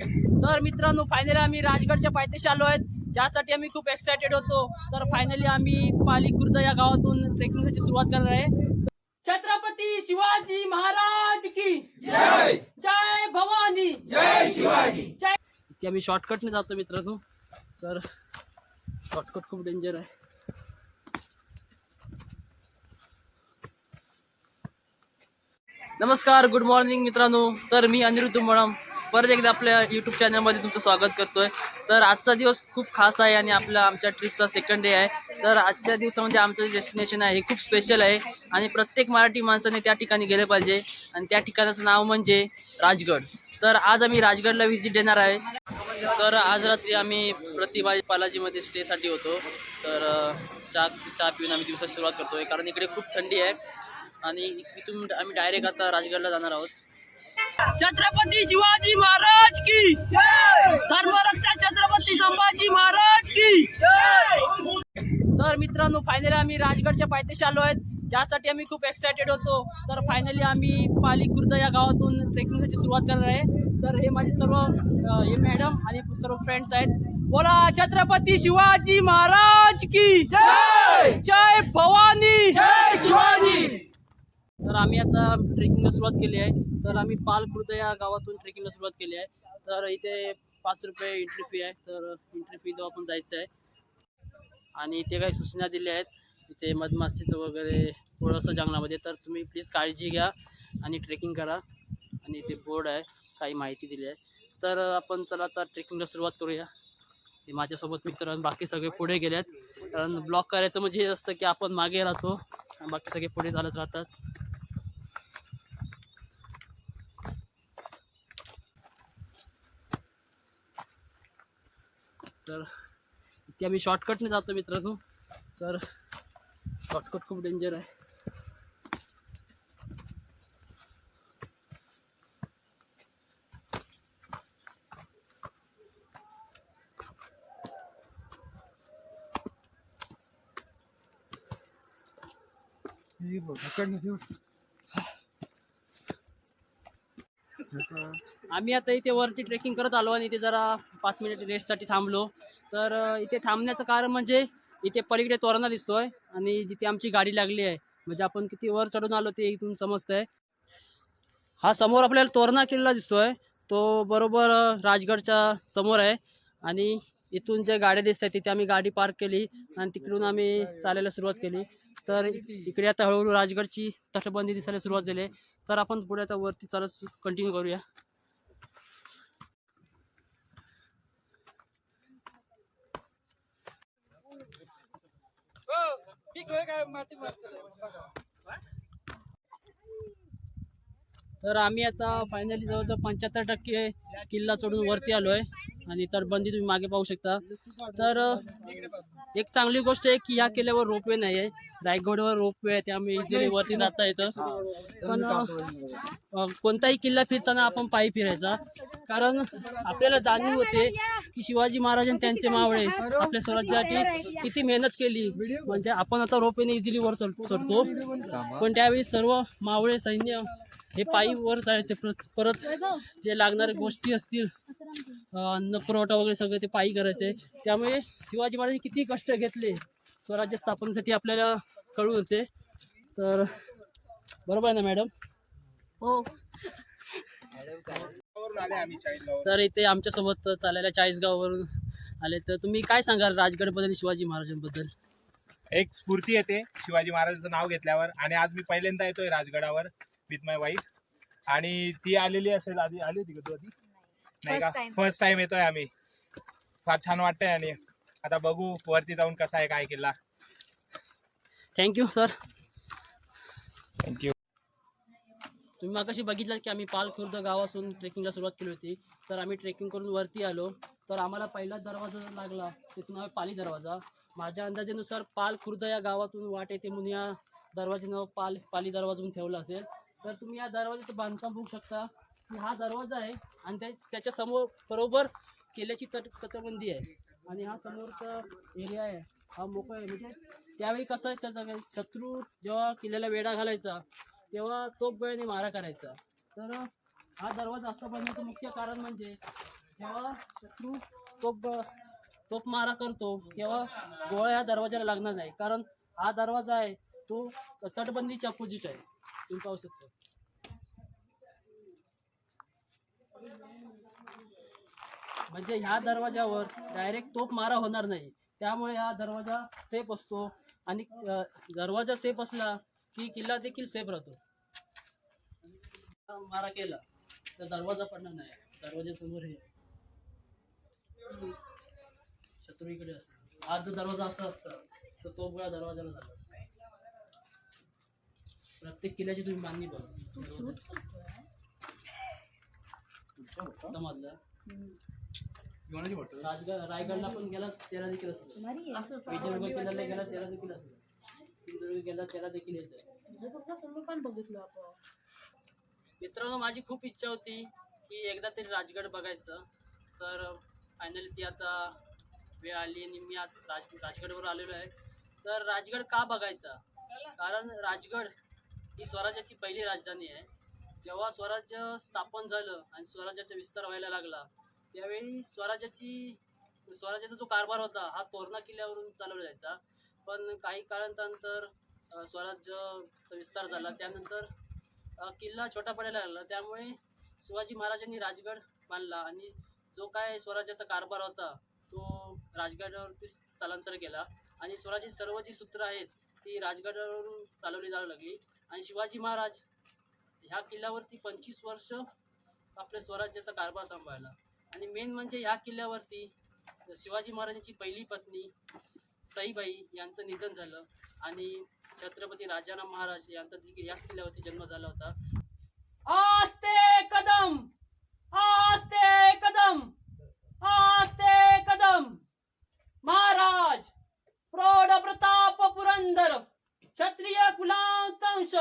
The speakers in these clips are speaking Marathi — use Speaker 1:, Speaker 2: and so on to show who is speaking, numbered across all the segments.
Speaker 1: तर मित्रांनो फायनली आम्ही राजगडच्या पायथ्याशी आलो आहेत. ज्यासाठी आम्ही खूप एक्सायटेड होतो. तर फायनली आम्ही पाली खुर्द या गावातून ट्रेकिंगसाठी सुरुवात करणार आहे. छत्रपती शिवाजी महाराज की जय! जय भवानी! जय शिवाजी! जय! इथे आम्ही शॉर्टकटने जातो मित्रांनो. तर शॉर्टकट खूप डेंजर आहे. नमस्कार गुड मॉर्निंग मित्रांनो. तर मी अनिरुद्ध मळम. परत एकदा आपल्या यूट्यूब चॅनलमध्ये तुमचं स्वागत करतोय. तर आजचा दिवस खूप खास आहे आणि आपला आमच्या ट्रिपचा सेकंड डे आहे. तर आजच्या दिवसामध्ये आमचं डेस्टिनेशन आहे हे खूप स्पेशल आहे. आणि प्रत्येक मराठी माणसाने त्या ठिकाणी गेलं पाहिजे. आणि त्या ठिकाणाचं नाव म्हणजे राजगड. तर आज आम्ही राजगडला व्हिजिट देणार आहे. तर आज रात्री आम्ही प्रतिभा बालाजीमध्ये स्टेसाठी होतो. तर चहा चहा पिऊन आम्ही दिवसाची सुरुवात करतोय. कारण इकडे खूप थंडी आहे. आणि इथून आम्ही डायरेक्ट आता राजगडला जाणार आहोत. छत्रपती शिवाजी महाराज की धर्मरक्षा छत्रपती संभाजी महाराज की तर मित्रांनो फायनली आम्ही राजगडच्या पायथ्याशी आलो आहेत. ज्यासाठी आम्ही खूप एक्सायटेड होतो. तर फायनली आम्ही पाली खुर्द या गावातून ट्रेकिंगसाठी सुरुवात करणार आहे. तर हे माझे सर्व हे मॅडम आणि सर्व फ्रेंड्स आहेत. बोला छत्रपती शिवाजी महाराज की जय! जय भवानी! जय शिवाजी! तर आम्ही आता ट्रेकिंगला सुरुवात केली आहे. तर आम्ही पालखुर्द या गावातून ट्रेकिंगला सुरुवात केली आहे. तर इथे पाच रुपये एंट्री फी आहे. तर एंट्री फी जो आपण जायचं आहे. आणि इथे काही सूचना दिल्या आहेत. इथे मधमाशीचं वगैरे थोडंसं जंगलामध्ये. तर तुम्ही प्लीज काळजी घ्या आणि ट्रेकिंग करा. आणि इथे बोर्ड आहे. काही माहिती दिली आहे. तर आपण चला आता ट्रेकिंगला सुरुवात करूया. हे माझ्यासोबत मित्र आणि बाकी सगळे पुढे गेले आहेत कारण ब्लॉक करायचं म्हणजे हे असतं की आपण मागे राहतो. आणि बाकी सगळे पुढे चालत राहतात. तर इथे आम्ही शॉर्टकटने जातो मित्रांनो. तर शॉर्टकट खूप डेंजर आहे. आम्ही आता इथे वरती ट्रेकिंग करत आलो आणि इथे जरा पाच मिनिट रेस्टसाठी थांबलो. तर इथे थांबण्याचं कारण म्हणजे इथे पलीकडे तोरणा दिसतोय आणि जिथे आमची गाडी लागली आहे. म्हणजे आपण किती वर चढून आलो ते इथून समजतंय. हा समोर आपल्याला तोरणा किल्ला दिसतोय. तो बरोबर राजगडच्या समोर आहे. आणि इथून जे गाड्या दिसत आहेत तिथे आम्ही गाडी पार्क केली आणि तिकडून आम्ही चालायला सुरुवात केली. तर इकडे आता हळूहळू राजगडची तटबंदी दिसायला सुरुवात झाली आहे. तर आपण पुढे आता वरती चालत कंटिन्यू करूया. तर आम्ही आता फायनली जवळजवळ पंच्याहत्तर टक्के किल्ला चढून वरती आलो आहे आणि तटबंदी तुम्ही मागे पाहू शकता. तर एक चांगली गोष्ट आहे की ह्या किल्ल्यावर रोपवे नाही आहे रायगडवर रोपवे आहे त्यामुळे इझिली वरती जाता येतं. पण अ, अ, कोणताही किल्ला फिरताना आपण पायी फिरायचा. कारण आपल्याला जाणीव होते की शिवाजी महाराज आणि त्यांचे मावळे आपल्या स्वराज्यासाठी किती मेहनत केली. म्हणजे आपण आता रोपवेने इझिली वर चढ चढतो. पण त्यावेळी सर्व मावळे सैन्य हे पायी वर जायचे. परत परत जे लागणारे गोष्टी असतील अन्न पुरवठा वगैरे सगळं ते पायी करायचे. त्यामुळे शिवाजी महाराजांनी किती कष्ट घेतले स्वराज्य स्थापनेसाठी आपल्याला कळून होते तर बरोबर आहे ना मॅडम? हो. तर इथे आमच्यासोबत चालायला चाळीसगाववरून आले. तर तुम्ही काय सांगाल राजगडबद्दल आणि शिवाजी महाराजांबद्दल?
Speaker 2: एक स्फूर्ती येते शिवाजी महाराजांचं नाव घेतल्यावर. आणि आज मी पहिल्यांदा येतोय राजगडावर विथ माय वाईफ आणि ती आलेली असेल आधी आली होती का तू आधी? नाही का. फर्स्ट टाइम येतोय आम्ही. फार छान वाटतंय आणि आता बघू वरती जाऊन कसा आहे काय किल्ला.
Speaker 1: थँक्यू सर
Speaker 2: थँक्यू
Speaker 1: तुम्ही मागाशी बघितलं की आम्ही पालखुर्द गावातून ट्रेकिंगला सुरुवात केली होती. तर आम्ही ट्रेकिंग करून वरती आलो. तर आम्हाला पहिलाच दरवाजा लागला. त्याचं नाव आहे पाली दरवाजा. माझ्या अंदाजानुसार पालखुर्द या गावातून वाट येते म्हणून या दरवाजे नाव पाल पाली दरवाजा म्हणून ठेवलं असेल. तर तुम्ही या दरवाजाचं बांधकाम बघू शकता की हा दरवाजा आहे आणि त्या त्याच्यासमोर बरोबर किल्ल्याची तट तटबंदी आहे. आणि हा समोरचा एरिया आहे. हा मोकळा आहे. म्हणजे त्यावेळी कसं आहे शत्रू जेव्हा किल्ल्याला वेढा घालायचा तेव्हा तोप वेळेने मारा करायचा. तर हा दरवाजा असं बनण्याचं मुख्य कारण म्हणजे जेव्हा शत्रू तोप तोप मारा करतो तेव्हा गोळ्या ह्या दरवाजाला लागणार नाही. कारण हा दरवाजा आहे तो तटबंदीच्या अपोजिट आहे. तुम्ही पाहू शकता. म्हणजे ह्या दरवाजावर डायरेक्ट तोप मारा होणार नाही. त्यामुळे हा दरवाजा सेफ असतो. आणि दरवाजा सेफ असला की किल्ला देखील सेफ राहतो. मारा केला तर दरवाजा पडणार नाही. दरवाजासमोर हे. शत्रू इकडे असतो हा जर दरवाजा असा असता तर तो गोळा दरवाजाला झाला असता. प्रत्येक किल्ल्याची तुम्ही मांडणी बघा. समजलं? राजगड रायगडला पण गेला त्याला देखील असं विजयदुर्ग किल्ल्याला गेला त्याला देखील असं सिंधुदुर्ग गेला त्याला देखील हेच आहे
Speaker 3: पण बघितलं आपण.
Speaker 1: मित्रांनो माझी खूप इच्छा होती की एकदा तरी राजगड बघायचं. तर फायनली ती आता वेळ आली आणि मी आज राज राजगडवर आलेलो आहे. तर राजगड का बघायचा? कारण राजगड ही स्वराज्याची पहिली राजधानी आहे. जेव्हा स्वराज्य स्थापन झालं आणि स्वराज्याचा विस्तार व्हायला लागला त्यावेळी स्वराज्याची स्वराज्याचा जो कारभार होता हा तोरणा किल्ल्यावरून चालवला जायचा. पण काही काळांतर अ, स्वराज्याचा विस्तार झाला. त्यानंतर किल्ला छोटा पडायला लागला. त्यामुळे शिवाजी महाराजांनी राजगड बांधला आणि जो काय स्वराज्याचा कारभार होता तो राजगडावरती स्थलांतर केला. आणि स्वराज्याची सर्व जी सूत्र आहेत ती राजगडावरून चालवली जाऊ लागली. आणि शिवाजी महाराज ह्या किल्ल्यावरती पंचवीस वर्ष आपल्या स्वराज्याचा कारभार सांभाळला. आणि मेन म्हणजे ह्या किल्ल्यावरती शिवाजी महाराजांची पहिली पत्नी सईबाई यांचं निधन झालं. आणि छत्रपती राजाराम महाराज यांचा देखील याच किल्ल्यावरती जन्म झाला होता. आस्ते कदम! आस्ते कदम! आस्ते कदम! महाराज! प्रौढ प्रताप पुरंदर! क्षत्रिय कुलांतंश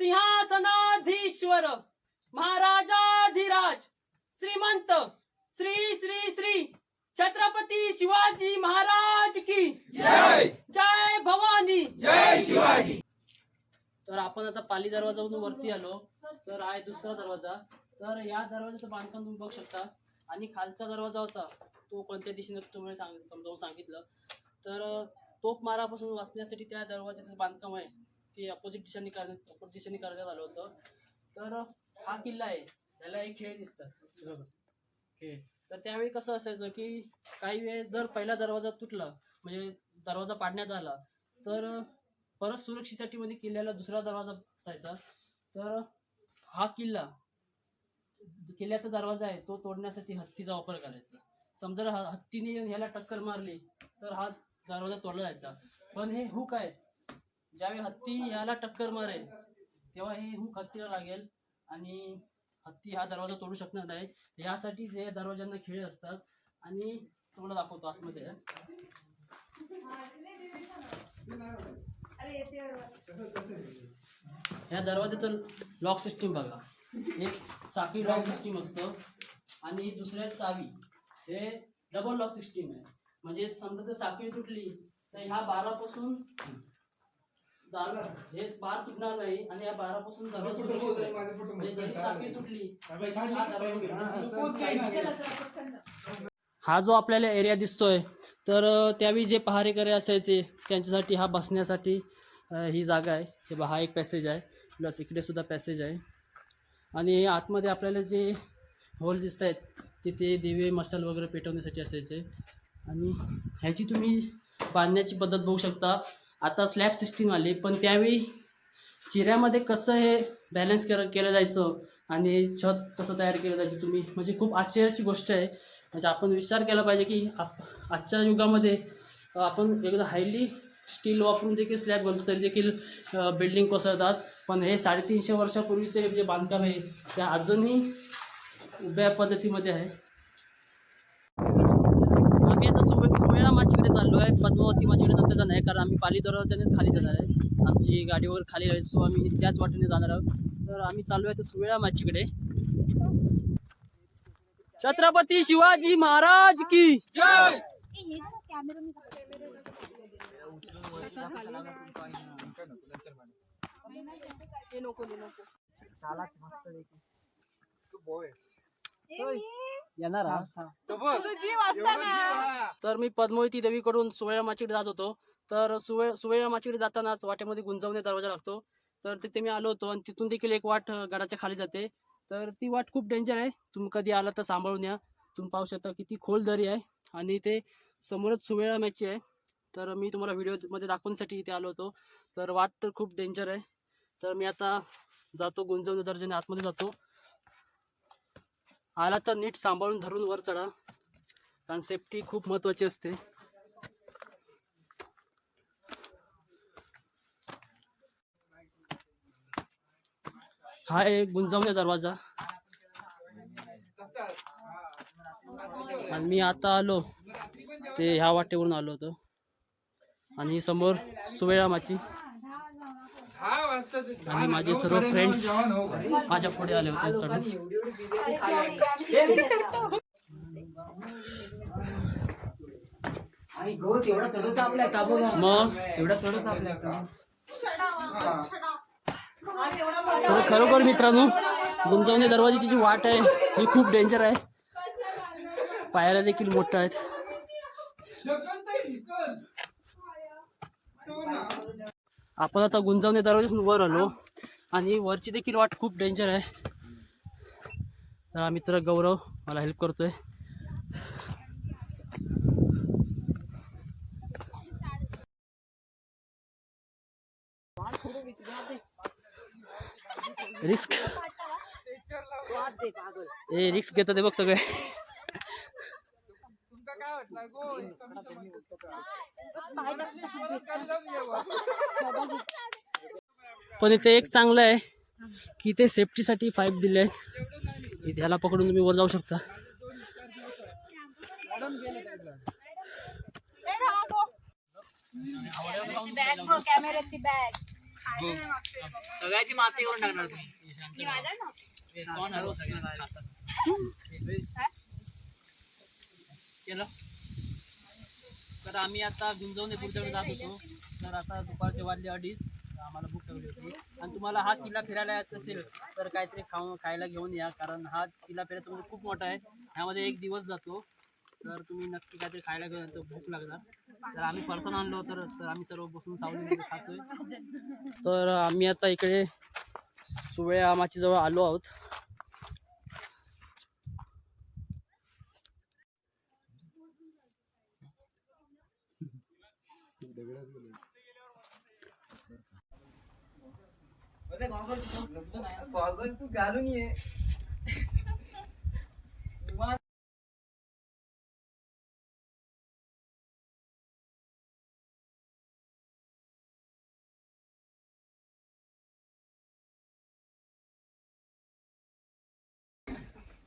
Speaker 1: सिंहासनाधीश्वर! महाराजाधिराज! श्रीमंत! श्री श्री श्री छत्रपती शिवाजी महाराज की
Speaker 4: जय!
Speaker 1: जय भवानी!
Speaker 4: जय शिवाजी!
Speaker 1: तर आपण आता पाली दरवाजामधून वरती आलो. तर आहे दुसरा दरवाजा. तर या दरवाजाचं बांधकाम तुम्ही बघू शकता. आणि खालचा दरवाजा होता तो कोणत्या दिशेने तुम्हाला सांग समजावून सांगितलं. तर तोप मारापासून वाचण्यासाठी त्या दरवाजाचं बांधकाम आहे. ते अपोजिट दिशेने करण्यात अपोजिट दिशेने करण्यात आलं होतं. तर हा किल्ला आहे. त्याला एक खेळ दिसतात. ओके तर त्यावेळी कसं असायचं की काही वेळ जर पहिला दरवाजा तुटला म्हणजे दरवाजा पाडण्यात आला तर परत सुरक्षेसाठी म्हणजे किल्ल्याला दुसरा दरवाजा असायचा. तर हा किल्ला किल्ल्याचा दरवाजा आहे तो तोडण्यासाठी हत्तीचा वापर करायचा. समजा जर ह- हत्तीने येऊन ह्याला टक्कर मारली तर हा दरवाजा तोडला जायचा. पण हे हुक आहेत. ज्यावेळी हत्ती ह्याला टक्कर मारेल तेव्हा हे हुक हत्तीला लागेल आणि हत्ती हा दरवाजा तोडू शकणार नाही. यासाठी जे दरवाज्यांना खिळे असतात. आणि तुम्हाला दाखवतो आतमध्ये. ह्या दरवाजाचं लॉक सिस्टीम बघा. एक साखळी लॉक सिस्टीम असतं. आणि दुसऱ्या चावी. हे डबल लॉक सिस्टीम आहे. म्हणजे समजा जर साखळी तुटली तर ह्या बारापासून दार हे बार तुटणार नाही आणि या बारापासून. म्हणजे जरी साखळी तुटली हा हा जो. आपल्याला एरिया दिसतोय तर त्यावेळी जे पहारेकरे असायचे त्यांच्यासाठी हा बसण्यासाठी ही जागा आहे. हे बघा हा एक पॅसेज आहे. प्लस इकडे सुद्धा पॅसेज आहे. आणि आतमध्ये आपल्याला जे होल दिसत आहेत तिथे दिवे मसाल वगैरे पेटवण्यासाठी असायचे. आणि ह्याची तुम्ही बांधण्याची पद्धत बघू शकता. आता स्लॅब सिस्टीम आली पण त्यावेळी चिऱ्यामध्ये कसं हे बॅलन्स कर केलं जायचं आणि छत कसं तयार केलं जायचं तुम्ही म्हणजे खूप आश्चर्याची गोष्ट आहे. म्हणजे आपण विचार केला पाहिजे की आप आजच्या युगामध्ये आपण एकदा हायली स्टील वापरून देखील स्लॅब बनतो तरी देखील बिल्डिंग कोसळतात. पण हे साडेतीनशे वर्षापूर्वीचे हे जे बांधकाम आहे ते अजूनही उभ्या पद्धतीमध्ये आहे आम्ही आता सुवे सुवेळा माचीकडे चाललो आहे. पद्मावती माचीकडे नंतर जाणार आहे. कारण आम्ही पाली दरवाजानेच खाली जाणार आहे. आमची गाडीवर खाली आहे सो आम्ही त्याच वाटेने जाणार आहोत. तर आम्ही चाललो आहे. तर सुवेळा माचीकडे छत्रपती शिवाजी महाराज की
Speaker 4: जय!
Speaker 3: कॅमेरा मी ते नको. ते नको
Speaker 1: येणार तर मी पद्मावती देवीकडून सुवळ्या माचीकडे जात होतो. तर सुवळ सुवळ्या माचीकडे जातानाच वाटेमध्ये गुंजवणे दरवाजा लागतो. तर तिथे मी आलो होतो आणि तिथून देखील एक वाट अं, गडाच्या खाली जाते. तर ती वाट खूप डेंजर आहे. तुम्ही कधी आला तर सांभाळून या. तुम्ही पाहू शकता किती खोल दरी आहे. आणि ते समोरच सुवेळा मॅची आहे. तर मी तुम्हाला व्हिडिओमध्ये दाखवण्यासाठी इथे आलो होतो. तर वाट तर खूप डेंजर आहे. तर मी आता जातो गुंजवणे दर्जाने आतमध्ये जातो. आला तर नीट सांभाळून धरून वर चढा. कारण सेफ्टी खूप महत्त्वाची असते. हा एक गुंजवणे दरवाजा. आणि मी आता आलो ते ह्या वाटेवरून आलो होतो. आणि समोर सुवेळामाची. आणि माझे सर्व फ्रेंड्स माझ्या पुढे आले होते चढून मग? तर खरोखर मित्रांनो गुंजवणे दरवाजाची जी वाट आहे ही खूप डेंजर आहे. पायऱ्या देखील मोठ्या आहेत. आपण आता गुंजावणे दरवाजातून वर आलो. आणि वरची देखील वाट खूप डेंजर आहे. तर हा मित्र गौरव मला हेल्प करतोय. रिस्क ए रिस्क घेतात ते बघ सगळे. पण इथे एक चांगलं आहे की ते सेफ्टीसाठी पाईप दिले आहेत. इथे ह्याला पकडून तुम्ही वर जाऊ शकता.
Speaker 3: बॅग बघ कॅमेऱ्याची बॅग
Speaker 1: सगळ्याची माती करून टाकणार केलं तर आम्ही आता गुंजवणे पुढच्याकडे जात होतो. तर आता दुपारचे वाजले अडीच. आम्हाला भूक लागली होती. आणि तुम्हाला हा किल्ला फिरायला यायचं असेल तर काहीतरी खाऊ खायला घेऊन या. कारण हा किल्ला फिरायचा म्हणजे खूप मोठा आहे. ह्यामध्ये एक दिवस जातो. तर तुम्ही नक्की काहीतरी खायला घेऊन तर भूक लागणार. तर आम्ही पर्सन आणलो तर तर आम्ही सर्व बसून सावली खातोय. तर आम्ही आता इकडे सुवे आमाची जवळ आलो आहोत.
Speaker 5: पागल तू घालून ये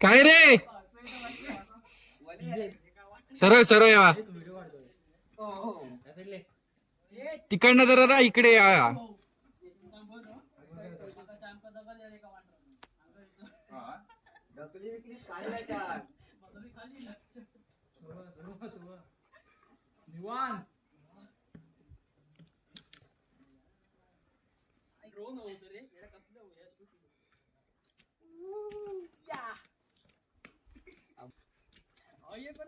Speaker 4: काय रे? सरळ सरळ या. तिकडनं जरा ना इकडे या.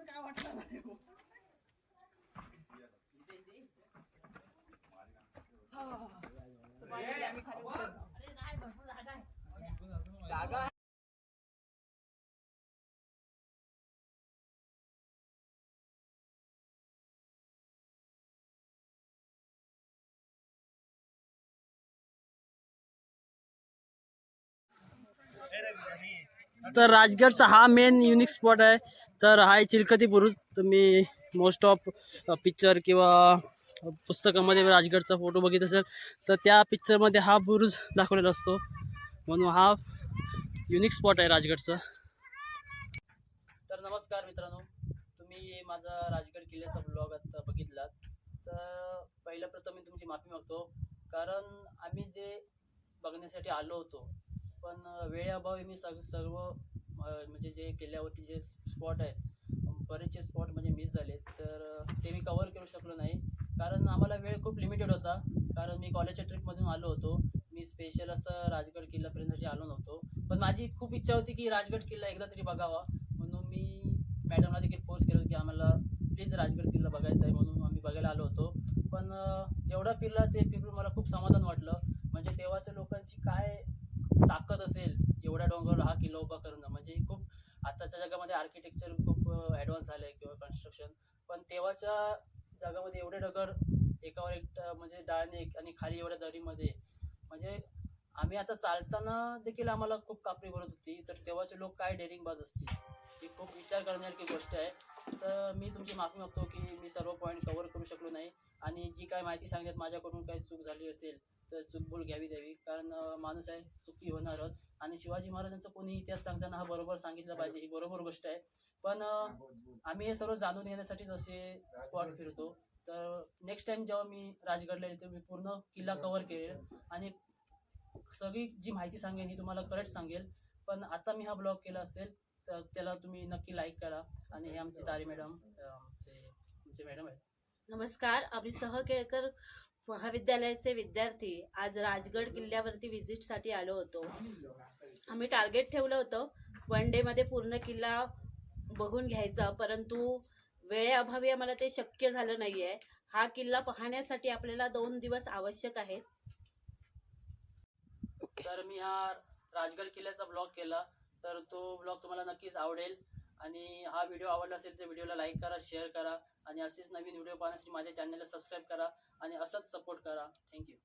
Speaker 5: काय वाटलं
Speaker 1: तर राजगडचा हा मेन युनिक स्पॉट आहे. तर हा आहे चिलखती बुरुज तुम्ही मोस्ट ऑफ पिक्चर किंवा पुस्तकामध्ये राजगडचा फोटो बघित असेल तर त्या पिक्चरमध्ये हा बुरुज दाखवलेला असतो. म्हणून हा युनिक स्पॉट आहे राजगडचा. तर नमस्कार मित्रांनो तुम्ही माझा राजगड किल्ल्याचा ब्लॉग आता बघितलात. तर पहिल्या प्रथम मी तुमची माफी मागतो कारण आम्ही जे बघण्यासाठी आलो होतो पण वेळेअभावी मी सग सर्व म्हणजे जे किल्ल्यावरती जे स्पॉट आहेत बरेचसे स्पॉट म्हणजे मिस झाले. तर ते मी कवर करू शकलो नाही. कारण आम्हाला वेळ खूप लिमिटेड होता. कारण मी कॉलेजच्या ट्रिपमधून आलो होतो. मी स्पेशल असं राजगड किल्ला फिरण्यासाठी आलो नव्हतो. पण माझी खूप इच्छा होती की राजगड किल्ला एकदा तरी बघावा. म्हणून मी मॅडमला देखील फोर्स केलं की आम्हाला प्लीज राजगड किल्ला बघायचा आहे म्हणून आम्ही बघायला आलो होतो. पण जेवढा फिरला ते फिरून मला खूप समाधान वाटलं. म्हणजे तेव्हाच्या लोकांची काय ताकद असेल एवढ्या डोंगरावर हा किल्ला उभा करणं म्हणजे खूप आताच्या जगामध्ये आर्किटेक्चर खूप ॲडव्हान्स झालं आहे किंवा कन्स्ट्रक्शन पण तेव्हाच्या जगामध्ये एवढे डगर एकावर एक म्हणजे डाळने आणि खाली एवढ्या दरीमध्ये. म्हणजे आम्ही आता चालताना देखील आम्हाला खूप कापणी भरत होती तर तेव्हाचे लोक काय डेअरिंगबाज असतील? ही खूप विचार करण्यासारखी गोष्ट आहे. तर मी तुमची माफी मागतो की मी सर्व पॉईंट कव्हर करू शकलो नाही. आणि जी काय माहिती सांगण्यात माझ्याकडून काही चूक झाली असेल तर चूकभूल घ्यावी द्यावी. कारण माणूस आहे चुकी होणारच आणि शिवाजी महाराजांचा कोणी इतिहास सांगताना हा बरोबर सांगितलं पाहिजे ही बरोबर गोष्ट आहे. पण आम्ही हे सर्व जाणून घेण्यासाठीच असे स्पॉट फिरतो तर नेक्स्ट टाइम जेव्हा मी राजगडला येतो मी पूर्ण किल्ला कव्हर केलेल. आणि सगळी जी माहिती सांगेन ही तुम्हाला करेक्ट सांगेल. पण आता मी हा ब्लॉग केला असेल तर त्याला तुम्ही नक्की लाईक करा. आणि हे आमचे तारी मॅडम आमचे आमचे मॅडम आहेत.
Speaker 6: नमस्कार आम्ही सहकेळकर महाविद्यालयाचे विद्यार्थी आज राजगड किल्ल्यावरती व्हिजिटसाठी आलो होतो. आम्ही टार्गेट ठेवलं होतं. वन डेमध्ये पूर्ण किल्ला बघून घ्यायचा परंतु वेळेअभावी आम्हाला ते शक्य झालं नाही आहे हा किल्ला पाहण्यासाठी आपल्याला दोन दिवस आवश्यक आहेत.
Speaker 1: तर मी हा राजगड किल्ल्याचा ब्लॉग केला. तर तो ब्लॉग तुम्हाला नक्कीच आवडेल. आणि हा व्हिडिओ आवडला असेल तर व्हिडिओला लाईक करा शेअर करा. आणि असेच नवीन व्हिडिओ पाहण्यासाठी माझ्या चॅनलला सबस्क्राईब करा. आणि असंच सपोर्ट करा. थँक्यू